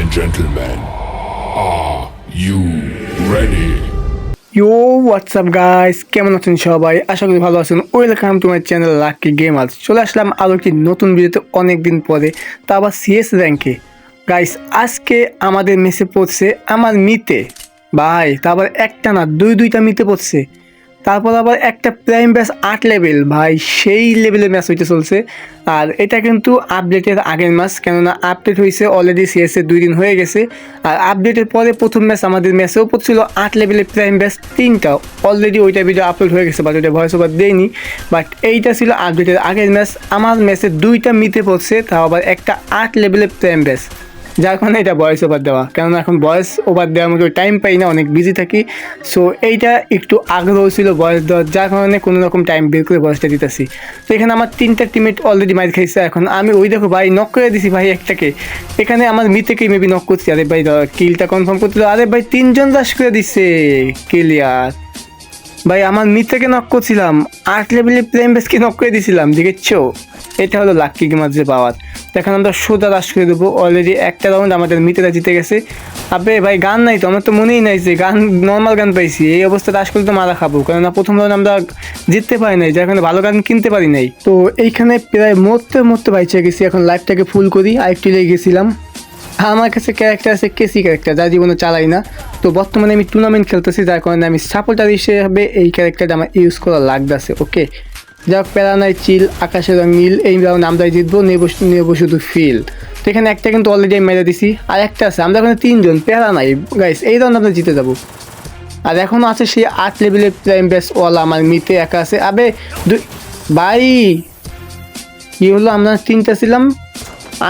and gentlemen, are you ready? You WhatsApp guys কেমন আছেন সবাই? আশা করি ভালো আছেন। Welcome to my channel lucky gamers চলে আসলাম আরও একটি নতুন ভিডিওতে অনেক দিন পরে। তা আবার সিএস র্যাঙ্কে গাইস আজকে আমাদের মেসে পড়ছে আমার মিতে ভাই তারপর একটা না দুই দুইটা মিতে পড়ছে। তারপর আবার একটা প্রাইম ব্যাস আট লেভেল ভাই, সেই লেভেলের ম্যাচ হইতে চলছে। আর এটা কিন্তু আপডেটের আগের ম্যাচ কেননা আপডেট হয়েছে অলরেডি সিএসএ দুই দিন হয়ে গেছে। আর আপডেটের পরে প্রথম ম্যাচ আমাদের ম্যাচেও পড়ছিল আট লেভেলের প্রাইম ব্যাস তিনটা। অলরেডি ওইটা ভিডিও আপলোড হয়ে গেছে বাট ওইটা ভয়েস ওভার দেয়নি। বাট এইটা ছিল আপডেটের আগের ম্যাচ আমার ম্যাচে দুইটা মিতে পড়ছে, তাও আবার একটা আট লেভেলের প্রাইম ব্যাস যার কারণে এটা ভয়েস ওভার দেওয়া। কেননা এখন ভয়েস ওভার দেওয়ার মতো টাইম পাই না, অনেক বিজি থাকি। সো এইটা একটু আগ্রহ ছিল ভয়েস দেওয়ার, যার কারণে কোনো রকম টাইম বের করে ভয়েসটা দিতেছি। তো এখানে আমার তিনটা টিমেট অলরেডি মাইর খাইছে। এখন আমি ওই দেখো ভাই নক করে দিছি ভাই একটাকে। এখানে আমার মি থেকেই মেবি নক করছি। আরে ভাই কিলটা কনফার্ম করতে আরে ভাই, তিনজন রাশ করে দিচ্ছে ক্লিয়ার ভাই, আমার মি থেকে নক করছিলাম। আট লেভেলের প্লেন বেসকে নক করে দিয়েছিলাম দেখেছ? এটা হলো লাক্কি গেমার যে পাওয়ার এখন আমরা সোজা রাশ করে দেবো। অলরেডি একটা রাউন্ড আমাদের মিতেরা জিতে গেছে। আবে ভাই, গান নাই তো, আমার তো মনেই নাই যে গান নর্মাল গান পাইছি। এই অবস্থা রাশ করলে তো মারা খাব। কেননা প্রথম রাউন্ড আমরা জিততে পারি নাই, যার কারণে ভালো গান কিনতে পারি নাই। তো এইখানে প্রায় মরতে মরতে বাইচে গেছি, এখন লাইফটাকে ফুল করি। আরেকটু গেছিলাম। আমার কাছে ক্যারেক্টার আছে কেসি ক্যারেক্টার যা জীবনে চালাই না। তো বর্তমানে আমি টুর্নামেন্ট খেলতেছি, যার কারণে আমি সাপোর্টার হিসেবে এই ক্যারেক্টারটা আমার ইউজ করা লাগতেছে ওকে যাক, প্যারা নাই চিল আকাশের রং নীল, এই আমরাই জিতবো, নেব নেব শুধু ফিল তো এখানে একটা কিন্তু অলরেডি আমি মেরে দিছি, আর একটা আছে, আমরা এখানে তিনজন, প্যারা নাই। গাইস এই রাউন্ড আমরা জিতে যাব। আর এখনও আছে সেই আট লেভেলের প্রাইম বেস ওয়ালা আমার মিতে একা আছে। আবে ভাই, কি হলো? আমরা তিনটা ছিলাম।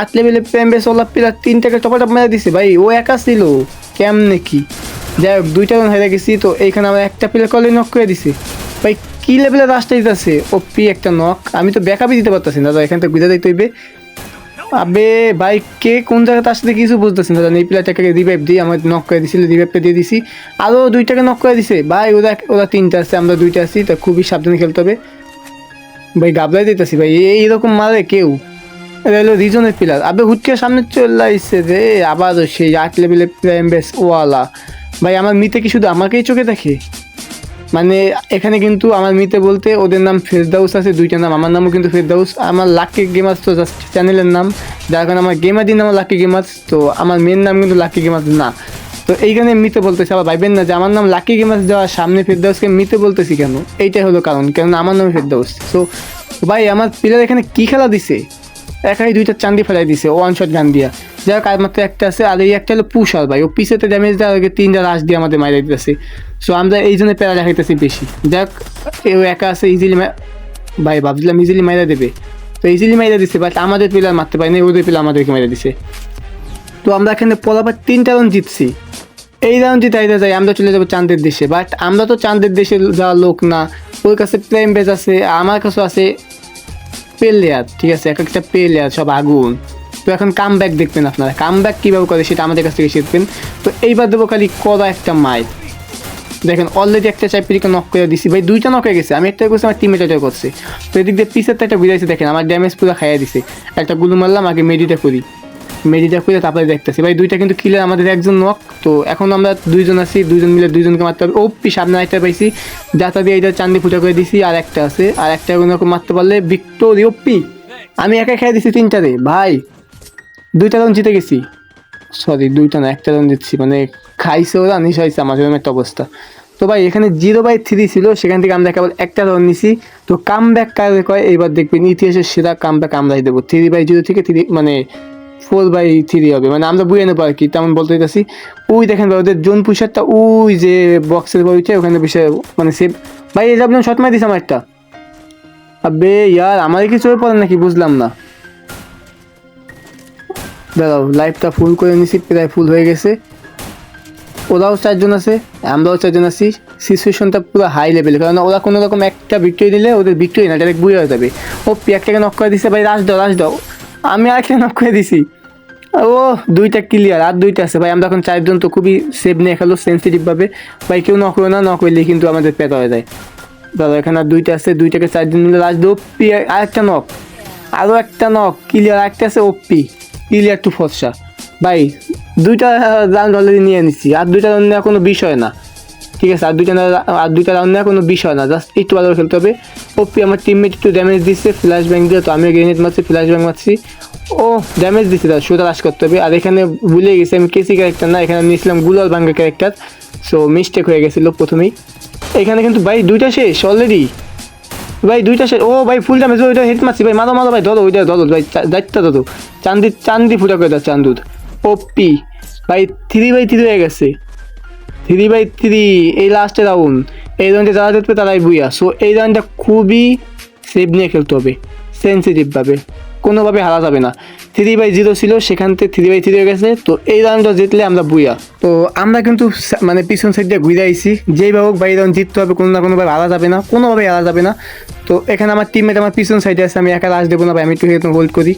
আট লেভেলে বেশ ওলা পিলার তিনটাকে টপাটপ মেরে দিছে, ভাই। ও একা ছিল। কেমনে কি? যাই হোক, দুইটা রান হেরে গেছি, তো এইখানে আমার একটা প্লেয়ার কলে নক করে দিছে। ভাই, কি লেভেলের রাস্তা দিতেছে ও পি একটা নক আমি তো ব্যাকআপই দিতে পারতেছি দাদা, এখান থেকে বুঝে দেখতে হইবে। আবে, ভাই, কে কোন জায়গাতে আসতে কিছু বুঝতেছি না এই প্লেয়ারটাকে রিভাইভ দিয়ে আমার নক করে দিছিল রিভাইভটা দিয়ে দিছি। আরও দুইটাকে নক করে দিছে। ভাই, ওরা ওরা তিনটা আছে, আমরা দুইটা আছি, তা খুবই সাবধানে খেলতে হবে। ভাই গাবলাই দিতেছি, ভাই। এইরকম মারে কেউ। এটা রিজনের পিলার আবে হুটকে সামনে চলে আসছে রে আবারও সেই আট লেভেলের প্রাইম বেস ওয়ালা। ভাই, আমার মিতে কি শুধু আমাকেই চোখে দেখে? মানে এখানে কিন্তু আমার মিতে বলতে ওদের নাম ফেরদাউস আছে, দুইটা নাম। আমার নামও কিন্তু ফেরদাউস আমার লাকি গেমার্স তো জাস্ট চ্যানেলের নাম। যার কারণে আমার গেমারদের নাম লাকি গেমার্স তো আমার মেন নাম কিন্তু লাকি গেমার্স না। তো এইখানে মিতে বলতেছি, আবার ভাইবেন না যে, আমার নাম লাকি গেমার্স দেওয়ার সামনে ফেরদাউসকে মিতে বলতেছি কেন? এইটাই হলো কারণ, কেননা আমার নাম ফেরদাউস তো ভাই, আমার প্লেয়ার এখানে কি খেলা দিছে? একাই দুইটা চান্দি ফেলাই দিছে ওয়ান শট গান দিয়া। যার কার মাত্র একটা আছে, আর এই একটা হলো পুষার ভাই। ও পিছেতে ড্যামেজ দেওয়ার আগে তিনটা রাশ দিয়ে আমাদের মাইরে দিতেছে। সো আমরা এই জন্য প্যারা দেখাইতেছি বেশি। যাক এও একা আছে ইজিলি ভাই, ভাবছিলাম ইজিলি মাইরা দেবে। তো ইজিলি মাইরা দিছে বাট আমাদের পিলার মারতে পারেনি ওদের প্লেয়ার আমাদেরকে মাইরা দিছে। তো আমরা এখানে পলাবার তিনটা রাউন্ড জিতছি। এই রাউন্ড জিতাইতে যাই, আমরা চলে যাব চাঁদের দেশে। বাট আমরা তো চাঁদের দেশে যাওয়ার লোক না। ওর কাছে প্রেম বেজ আছে, আমার কাছেও আছে প্লেয়ার ঠিক আছে? এক একটা প্লেয়ার সব আগুন। তো এখন কাম ব্যাক দেখবেন আপনারা। কাম ব্যাক কীভাবে করে সেটা আমাদের কাছ থেকে শিখবেন। তো এইবার দেবো খালি করা একটা মাইল। দেখেন অলরেডি একটা চাইপিরিকে নক করে দিছি। ভাই, দুইটা নক হয়ে গেছে। আমি একটা করছি, আমার টিমে এটা করছে। তো এদিক দিয়ে পিসের তো একটা বুঝাইছে দেখেন। আমার ড্যামেজ পুরো খাইয়ে দিছে। একটা গুলু মারলাম, আগে মেডিটা করি। মেডিটা করে তারপরে দেখতেছি। ভাই, দুইটা কিন্তু কিলার আমাদের একজন নক তো এখন আমরা দুইজন আছি, দুইজন মিলে দুইজনকে মারতে হবে। ওপি, সামনে একটা পাইছি। যাতা দিয়ে এটা চান্দি ফুটা করে দিছি, আর একটা আছে। আর একটা ওরকম মারতে পারলে ভিক্টোরি ওপি আমি একা খেয়ে দিছি তিনটারে। ভাই, দুইটা রাউন্ড জিতে গেছি। সরি দুইটা না, একটা রাউন্ড জিতছি। মানে খাইছে ওরা, নিশ হয়েছে আমার একটা অবস্থা। তো ভাই, এখানে জিরো বাই থ্রি ছিল, সেখান থেকে আমরা কেবল একটা রাউন্ড নিছি। তো কাম ব্যাক কারে কয় দেখবেন ইতিহাসের সেরা কাম ব্যাক আমরাই দেবো। থ্রি বাই জিরো থেকে থ্রি মানে ফোর বাই থ্রি হবে। মানে আমরা বুঝে নেব আর কি, তেমন বলতে চাইছি ওই দেখেন ভাই, ওদের জোন পুষারটা ওই যে বক্সের বইছে ওখানে বসে মানে সে ভাই, এই যাবলাম শট মার দিস আমার একটা। আবে ইয়ার আমার কি চলে পড়ে নাকি? বুঝলাম না। দাঁড়াও লাইফটা ফুল করে নিছি, প্রায় ফুল হয়ে গেছে। ওরাও চারজন আছে, আমরাও চারজন আছি। সিচুয়েশনটা পুরো হাই লেভেল কারণ ওরা কোনো রকম একটা ভিক্টোরি দিলে ওদের ভিক্টোরি না ডাইরেক্ট বুঝে হয়ে যাবে। ও একটাকে নক করে দিছে, ভাই রাশ দাও রাশ দাও। আমি আর একটা নক করে দিছি। ও দুইটা ক্লিয়ার আর দুইটা আছে। ভাই, আমরা এখন চারজন তো খুবই সেভ নিয়ে খেলো সেন্সিটিভভাবে ভাই, কেউ নক না নক হইলে কিন্তু আমাদের পেট হয়ে যায়। দাদা এখানে আর দুইটা আছে, দুইটাকে চারজন মিলে লাস্ট ওপি আর একটা নক আরও একটা নক ক্লিয়ার একটা আছে ওপি ক্লিয়ার টু ফর্সা ভাই, দুইটা রাউন্ড অলরেডি নিয়ে নিচ্ছি আর দুইটা রাউন্ড নেওয়া কোনো বিষয় না। ঠিক আছে, আর দুইটা আর দুইটা রাউন্ড নেওয়া কোনো বিষয় না জাস্ট একটু ভালো খেলতে হবে। ওপি আমার টিমমেট একটু ড্যামেজ দিচ্ছে ফ্ল্যাশ ব্যাং দিয়ে তো আমিও গ্রেনেড মারছি ফ্ল্যাশ ব্যাং মারছি। ও ড্যামেজ দিচ্ছে তার শুধু রাশ করতে হবে। আর এখানে ভুলে গেছি, আমি কেসি ক্যারেক্টার না, এখানে নিয়েছিলাম গুলাল বাঙ্গা ক্যারেক্টার সো মিস্টেক হয়ে গেছিল প্রথমেই। এখানে কিন্তু ভাই দুইটা শেষ অলরেডি ভাই দুইটা শেষ, ও ভাই ফুল ড্যামেজ ওইটা হেড মারছি, ভাই মারো মারো, ভাই, ধরো, ওইটা ধরো, ভাই দায়িত্ব ধরো। চান্দি চান্দি ফুটা করে দাও, চান্দুর। ওপি, ভাই থ্রি বাই থ্রি হয়ে গেছে। থ্রি বাই থ্রি এই লাস্টে রাউন্ড এই রাউন্ডে যারা জিতবে তারাই বুইয়া। সো এই রাউন্ডটা খুবই সেভ নিয়ে খেলতে হবে। সেন্সিটিভভাবে কোনোভাবে হারা যাবে না। থ্রি বাই জিরো ছিল, সেখান থেকে থ্রি বাই থ্রি হয়ে গেছে। তো এই রাউন্ডটা জিতলে আমরা বুইয়া। তো আমরা কিন্তু মানে পিছন সাইড দিয়ে ঘুরে আইছি। যেইভাবে হোক বা এই রাউন্ড জিততে হবে, কোনো না কোনোভাবে হারা যাবে না। কোনোভাবে হারা যাবে না। তো এখানে আমার টিমমেট আমার পিছন সাইডে আছে, আমি একা লাশ দেবো না ভাই, আমি একটু হোল্ড করি।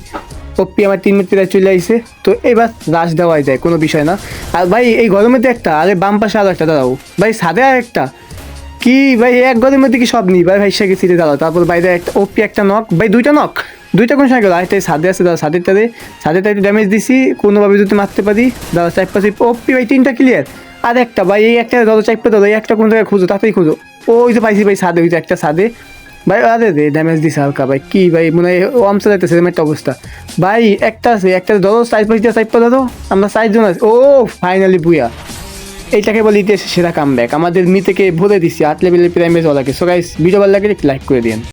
পপ্পি আমার টিমমেট প্রায় চলে আইছে। তো এবার রাশ দেওয়াই যায়, কোনো বিষয় না। আর ভাই, এই গরমের তো একটা, আরে বাম পাশে আরও একটা, দাঁড়াও। ভাই সাদে আর একটা। কি, ভাই, এক গরমের মধ্যে কি সব নি ভাই ভাই সেকে সিটে দাঁড়াও। তারপর বাইরে একটা ওপি একটা নক ভাই, দুইটা নক দুইটা কোন সময় গেল? আরেকটা সাদে আছে দাদা সাদেরটাতে সাদেরটা একটু ড্যামেজ দিছি, কোনোভাবে যদি মারতে পারি দাদা চার পাশে। ওপি ভাই, তিনটা ক্লিয়ার আর একটা, ভাই, এই একটা দাদা চাইপে দাদা এই একটা কোন জায়গায় খুঁজো, তাতেই খুঁজো। ওই যে পাইছি, ভাই সাদে ওই যে একটা সাদে ভাই, আরে রে ড্যামেজ দিছে হালকা, ভাই, কি ভাই, মনে হয় আমসা যাইতেছে একটা অবস্থা। ভাই, একটা আছে, একটা ধরো সাইজ পাঁচ দিয়ে সাইজ ধরো, আমরা সাইজ জন আছি। ও ফাইনালি বুয়া। এইটাকে বলি ইতিহাসে সেরা কাম ব্যাক আমাদের মি থেকে ভরে দিছি, আট লেভেলের প্রাইমেজ ওলাকে সো গাইস ভিডিও ভালো লাগে লাইক করে দিন